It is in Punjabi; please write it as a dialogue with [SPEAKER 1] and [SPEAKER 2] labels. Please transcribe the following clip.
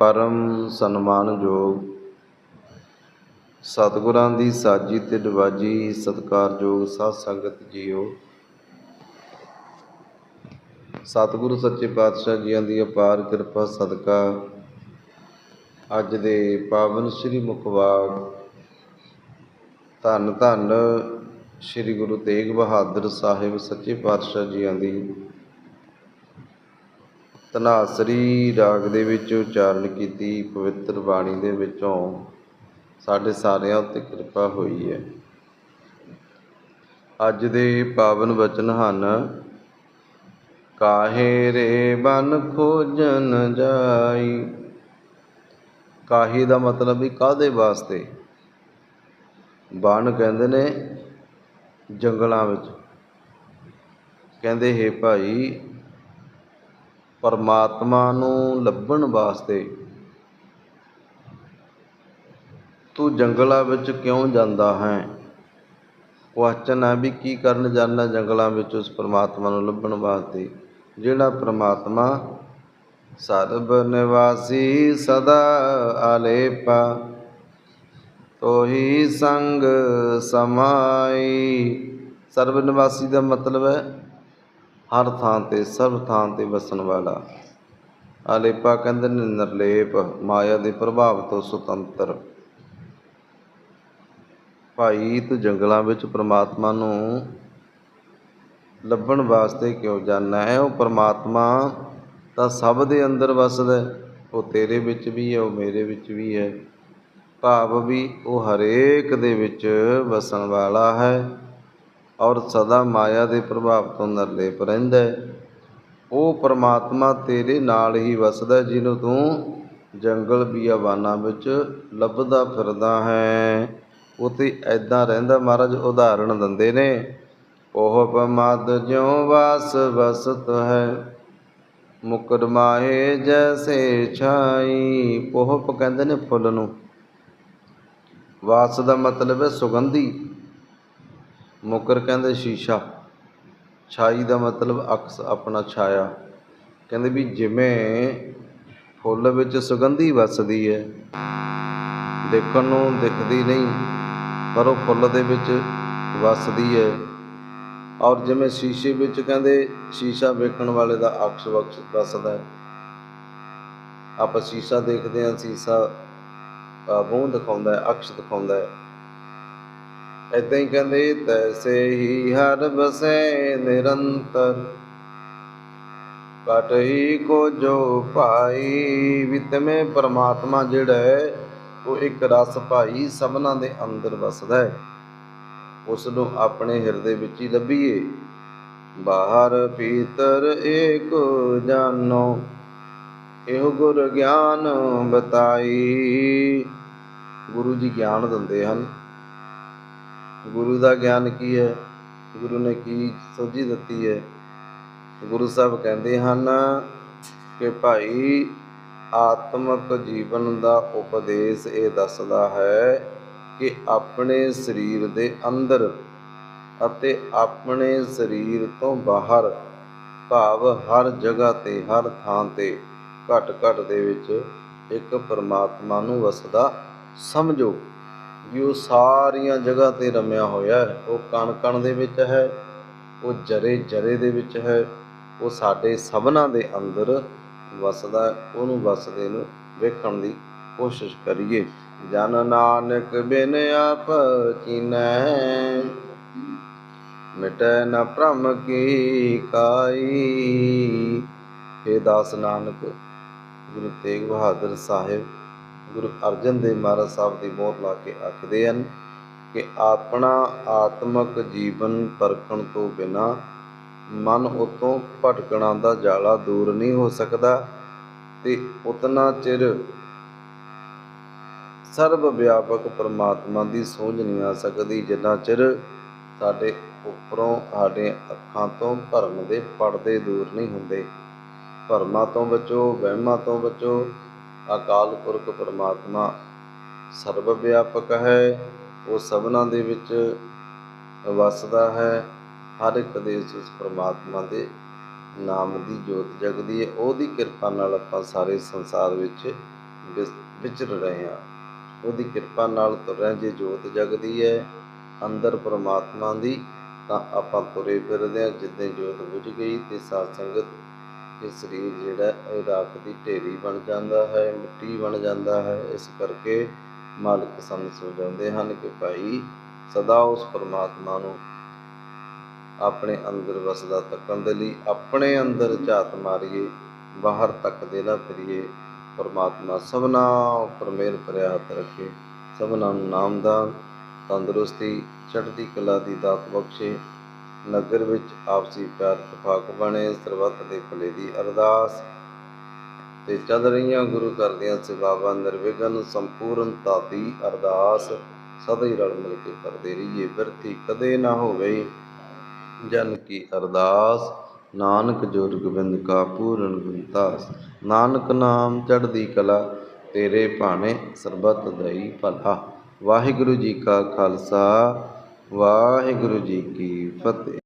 [SPEAKER 1] ਪਰਮ ਸਨਮਾਨਯੋਗ। ਸਤਿਗੁਰਾਂ ਦੀ ਸਾਜੀ ਤੇ ਨਵਾਜੀ ਸਤਿਕਾਰਯੋਗ ਸਾਧ ਸੰਗਤ ਜੀਓ। ਸਤਿਗੁਰੂ ਸੱਚੇ ਪਾਤਸ਼ਾਹ ਜੀਆਂ ਦੀ ਅਪਾਰ ਕਿਰਪਾ, ਸਦਕਾ। ਅੱਜ ਦੇ ਪਾਵਨ ਸ੍ਰੀ ਮੁਖਵਾਗ ਧੰਨ ਧੰਨ ਸ੍ਰੀ ਗੁਰੂ ਤੇਗ ਬਹਾਦਰ ਸਾਹਿਬ ਸੱਚੇ ਪਾਤਸ਼ਾਹ ਜੀਆਂ ਦੀ ਧਨਾਸਰੀ ਰਾਗ ਦੇ ਵਿੱਚ ਉਚਾਰਨ ਕੀਤੀ ਪਵਿੱਤਰ ਬਾਣੀ ਦੇ ਵਿੱਚੋਂ ਸਾਡੇ ਸਾਰਿਆਂ ਉੱਤੇ ਕਿਰਪਾ ਹੋਈ ਹੈ। ਅੱਜ ਦੇ ਪਾਵਨ ਵਚਨ ਹਨ, ਕਾਹੇ ਰੇ ਬਨ ਖੋਜਨ ਜਾਈ। ਕਾਹੀ ਦਾ ਮਤਲਬ ਵੀ ਕਾਦੇ ਵਾਸਤੇ? ਬਨ ਕਹਿੰਦੇ ਨੇ ਜੰਗਲਾਂ ਵਿੱਚ। ਕਹਿੰਦੇ, ਹੈ ਭਾਈ ਪਰਮਾਤਮਾ ਨੂੰ ਲੱਭਣ ਵਾਸਤੇ। ਤੂੰ ਜੰਗਲਾਂ ਵਿੱਚ ਕਿਉਂ ਜਾਂਦਾ ਹੈ? ਕੁਐਸਚਨ ਹੈ ਵੀ ਕੀ ਕਰਨ ਜਾਂਦਾ ਜੰਗਲਾਂ ਵਿੱਚ ਉਸ ਪਰਮਾਤਮਾ ਨੂੰ ਲੱਭਣ ਵਾਸਤੇ, ਜਿਹੜਾ ਪਰਮਾਤਮਾ ਸਰਬ ਨਿਵਾਸੀ ਸਦਾ ਆਲੇਪਾ। ਤੋਹੀ ਸੰਗ ਸਮਾਈ। ਸਰਬ ਨਿਵਾਸੀ ਦਾ ਮਤਲਬ ਹੈ ਹਰ ਥਾਂ ਤੇ ਸਭ ਥਾਂ ਤੇ ਵਸਣ ਵਾਲਾ। ਆਲੇਪਾ ਕਹਿੰਦੇ ਨੇ, ਨਿਰਲੇਪ ਮਾਇਆ ਦੇ ਪ੍ਰਭਾਵ ਤੋਂ ਸੁਤੰਤਰ। ਭਾਈ ਤੂੰ ਜੰਗਲਾਂ ਵਿੱਚ ਪ੍ਰਮਾਤਮਾ ਨੂੰ ਲੱਭਣ ਵਾਸਤੇ ਕਿਉਂ ਜਾਣਾ ਹੈ? ਉਹ ਪ੍ਰਮਾਤਮਾ ਤਾਂ ਸਭ ਦੇ ਅੰਦਰ ਵਸਦਾ ਉਹ ਤੇਰੇ ਵਿੱਚ ਵੀ ਹੈ, ਉਹ ਮੇਰੇ ਵਿੱਚ ਵੀ ਹੈ। ਭਾਵ ਵੀ ਉਹ ਹਰੇਕ ਦੇ ਵਿੱਚ ਵਸਣ ਵਾਲਾ ਹੈ। ਔਰ ਸਦਾ ਮਾਇਆ ਦੇ ਪ੍ਰਭਾਵ ਤੋਂ ਨਿਰਲੇਪ ਰਹਿੰਦਾ ਹੈ। ਉਹ ਪਰਮਾਤਮਾ ਤੇਰੇ ਨਾਲ ਹੀ ਵਸਦਾ ਜਿਹਨੂੰ ਤੂੰ ਜੰਗਲ ਬਿਆਬਾਨਾਂ ਵਿੱਚ ਲੱਭਦਾ ਫਿਰਦਾ ਹੈ। ਉਹ ਤੇ ਐਦਾਂ ਰਹਿੰਦਾ ਮਹਾਰਾਜ, ਉਦਾਹਰਣ ਦਿੰਦੇ ਨੇ। ਉਹ ਪਮਦ ਜਿਉ ਵਾਸ ਵਸਤ ਹੈ ਮੁਕਰਮਾਏ ਜੈਸੇ ਛਾਈ। ਪੋਹਪ ਕਹਿੰਦੇ ਨੇ ਫੁੱਲ ਨੂੰ। ਵਾਸ ਦਾ ਮਤਲਬ ਹੈ ਸੁਗੰਧੀ। ਮੁਕਰ ਕਹਿੰਦੇ ਸ਼ੀਸ਼ਾ। ਛਾਈ ਦਾ ਮਤਲਬ ਅਕਸ ਆਪਣਾ ਛਾਇਆ। ਕਹਿੰਦੇ ਵੀ ਜਿਵੇਂ ਫੁੱਲ ਵਿੱਚ ਸੁਗੰਧੀ ਵਸਦੀ ਹੈ ਦੇਖਣ ਨੂੰ ਦਿਖਦੀ ਨਹੀਂ ਪਰ ਉਹ ਫੁੱਲ ਦੇ ਵਿੱਚ ਵਸਦੀ ਹੈ। ਔਰ ਜਿਵੇਂ ਸ਼ੀਸ਼ੇ ਵਿੱਚ ਕਹਿੰਦੇ ਸ਼ੀਸ਼ਾ ਵੇਖਣ ਵਾਲੇ ਦਾ ਅਕਸ ਵਕਸ ਵਸਦਾ ਹੈ। ਆਪਾਂ ਸ਼ੀਸ਼ਾ ਦੇਖਦੇ ਹਾਂ ਸ਼ੀਸ਼ਾ ਅ, ਮੂੰਹ ਦਿਖਾਉਂਦਾ ਹੈ ਅਕਸ਼ ਦਿਖਾਉਂਦਾ ਹੈ। ਏਦਾਂ ਹੀ ਕਹਿੰਦੇ, ਤੈਸੇ ਹੀ ਹਰ ਬਸੈ ਨਿਰੰਤਰ ਕਟ ਹੀ ਕੋ ਜੋ ਭਾਈ ਵਿਤਮੇ ਪਰਮਾਤਮਾ ਜਿਹੜਾ ਹੈ, ਉਹ ਇੱਕ ਰਸ ਭਾਈ ਸਭਨਾਂ ਦੇ ਅੰਦਰ ਵਸਦਾ ਹੈ। ਉਸ ਨੂੰ ਆਪਣੇ ਹਿਰਦੇ ਵਿੱਚ ਹੀ ਲੱਭੀਏ। ਬਾਹਰ ਭੀਤਰ ਏਕ ਜਾਨੋ, ਇਹੋ ਗੁਰ ਗਿਆਨ ਬਤਾਈ। ਗੁਰੂ ਜੀ ਗਿਆਨ ਦਿੰਦੇ ਹਨ। ਗੁਰੂ ਦਾ ਗਿਆਨ ਕੀ ਹੈ? ਗੁਰੂ ਨੇ ਕੀ ਸੋਝੀ ਦਿੱਤੀ ਹੈ? ਗੁਰੂ ਸਾਹਿਬ ਕਹਿੰਦੇ ਹਨ ਕਿ ਭਾਈ ਆਤਮਿਕ ਜੀਵਨ ਦਾ ਉਪਦੇਸ਼ ਇਹ ਦੱਸਦਾ ਹੈ ਕਿ ਆਪਣੇ ਸਰੀਰ ਦੇ ਅੰਦਰ ਅਤੇ ਆਪਣੇ ਸਰੀਰ ਤੋਂ ਬਾਹਰ ਭਾਵ ਹਰ ਜਗ੍ਹਾ ਤੇ, ਹਰ ਥਾਂ ਤੇ ਘਟ ਘਟ ਦੇ ਵਿੱਚ ਇੱਕ ਪਰਮਾਤਮਾ ਨੂੰ ਵਸਦਾ ਸਮਝੋ। ਵੀ ਉਹ ਸਾਰੀਆਂ ਜਗ੍ਹਾ ਤੇ ਰਮਿਆ ਹੋਇਆ ਹੈ, ਉਹ ਕਣ ਕਣ ਦੇ ਵਿੱਚ ਹੈ, ਉਹ ਜਰੇ ਜਰੇ ਦੇ ਵਿੱਚ ਹੈ, ਉਹ ਸਾਡੇ ਸਭਨਾਂ ਦੇ ਅੰਦਰ ਵਸਦਾ ਉਹਨੂੰ ਵਸਦੇ ਨੂੰ ਵੇਖਣ ਦੀ ਕੋਸ਼ਿਸ਼ ਕਰੀਏ। ਜਨ ਨਾਨਕ ਬਿਨ ਆਪ ਚੀਨੈ, ਮਿਟੈ ਨ ਭ੍ਰਮ ਕੀ ਕਾਈ। हे ਦਾਸ ਨਾਨਕ, ਗੁਰੂ ਤੇਗ ਬਹਾਦਰ ਸਾਹਿਬ ਗੁਰੂ ਅਰਜਨ ਦੇਵ ਮਹਾਰਾਜ ਸਾਹਿਬ ਦੀ ਮੋਹਰ ਲਾ ਕੇ ਆਖਦੇ ਹਨ ਕਿ ਆਪਣਾ ਆਤਮਿਕ ਜੀਵਨ ਪਰਖਣ ਤੋਂ ਬਿਨਾ ਮਨ ਉਤੋਂ ਭਟਕਣਾ ਦਾ ਜਾਲਾ ਦੂਰ ਨਹੀਂ ਹੋ ਸਕਦਾ ਤੇ ਉਤਨਾ ਚਿਰ ਸਰਬ ਵਿਆਪਕ ਪਰਮਾਤਮਾ ਦੀ ਸੋਝ ਨਹੀਂ ਆ ਸਕਦੀ, ਜਿੰਨਾ ਚਿਰ ਸਾਡੇ ਉੱਪਰੋਂ ਸਾਡੇ ਅੱਖਾਂ ਤੋਂ ਭਰਮ ਦੇ ਪਰਦੇ ਦੂਰ ਨਹੀਂ ਹੁੰਦੇ। ਭਰਮਾਂ ਤੋਂ ਬਚੋ, ਵਹਿਮਾਂ ਤੋਂ ਬਚੋ ਅਕਾਲ ਪੁਰਖ ਪਰਮਾਤਮਾ ਸਰਵ ਵਿਆਪਕ ਹੈ, ਉਹ ਸਭਨਾਂ ਦੇ ਵਿੱਚ ਵਸਦਾ ਹੈ, ਹਰ ਇੱਕ ਦੇ ਉਸ ਪਰਮਾਤਮਾ ਦੇ ਨਾਮ ਦੀ ਜੋਤ ਜਗਦੀ ਹੈ, ਉਹਦੀ ਕਿਰਪਾ ਨਾਲ ਆਪਾਂ ਸਾਰੇ ਸੰਸਾਰ ਵਿੱਚ ਵਿਚਰ ਰਹੇ ਹਾਂ। ਉਹਦੀ ਕਿਰਪਾ ਨਾਲ ਤੁਰ ਜੇ ਜੋਤ ਜਗਦੀ ਹੈ, ਅੰਦਰ ਪਰਮਾਤਮਾ ਦੀ, ਤਾਂ ਆਪਾਂ ਤੁਰੇ ਫਿਰਦੇ ਹਾਂ, ਜਿੱਦਾਂ ਜੋਤ ਬੁਝ ਗਈ ਤੇ ਸਾਧ ਸੰਗਤ ਇਹ ਸਰੀਰ ਜਿਹੜਾ ਇਹ ਰਾਖ ਦੀ ਢੇਰੀ ਬਣ ਜਾਂਦਾ ਹੈ, ਮਿੱਟੀ ਬਣ ਜਾਂਦਾ ਹੈ। ਇਸ ਕਰਕੇ ਮਾਲਕ ਸਾਨੂੰ ਸਮਝਾਉਂਦੇ ਹਨ ਕਿ ਭਾਈ, ਸਦਾ ਉਸ ਪਰਮਾਤਮਾ ਨੂੰ ਆਪਣੇ ਅੰਦਰ ਵਸਦਾ ਤੱਕਣ ਦੇ ਲਈ ਆਪਣੇ ਅੰਦਰ ਝਾਤ ਮਾਰੀਏ, ਬਾਹਰ ਤੱਕ ਦੇ ਨਾ ਫਿਰੀਏ। ਪਰਮਾਤਮਾ ਸਭਨਾ ਉੱਪਰ ਮਿਹਰ ਭਰਿਆ ਹੱਥ ਰੱਖੇ, ਸਭਨਾ ਨੂੰ ਨਾਮਦਾਨ ਤੰਦਰੁਸਤੀ, ਚੜ੍ਹਦੀ ਕਲਾ ਦੀ ਦਾਤ ਬਖਸ਼ੇ ਨਗਰ ਵਿੱਚ ਆਪਸੀ ਪਿਆਰ ਤਫਾਕ ਬਣੇ, ਸਰਬੱਤ ਦੇ ਭਲੇ ਦੀ ਅਰਦਾਸ। ਤੇ ਚੱਲ ਰਹੀਆਂ ਗੁਰੂ ਘਰ ਦੀਆਂ ਸੇਵਾਵਾਂ ਨਿਰਵਿਘਨ ਸੰਪੂਰਨਤਾ ਦੀ ਅਰਦਾਸ। ਸਦਾ ਹੀ ਰਲ ਮਿਲ ਕੇ ਕਰਦੇ ਰਹੀਏ ਬਿਰਥੀ ਕਦੇ ਨਾ ਹੋਵੇ ਜਨ ਕੀ ਅਰਦਾਸ। ਨਾਨਕ ਜੋਰ ਗੋਬਿੰਦ ਕਾ ਪੂਰਨ ਗੁਣਤਾਸ। ਨਾਨਕ ਨਾਮ ਚੜ੍ਹਦੀ ਕਲਾ, ਤੇਰੇ ਭਾਣੇ ਸਰਬੱਤ ਦਈ ਭਲਾ। ਵਾਹਿਗੁਰੂ ਜੀ ਕਾ ਖਾਲਸਾ ਵਾਹਿਗੁਰੂ ਜੀ ਕੀ ਫਤਿਹ।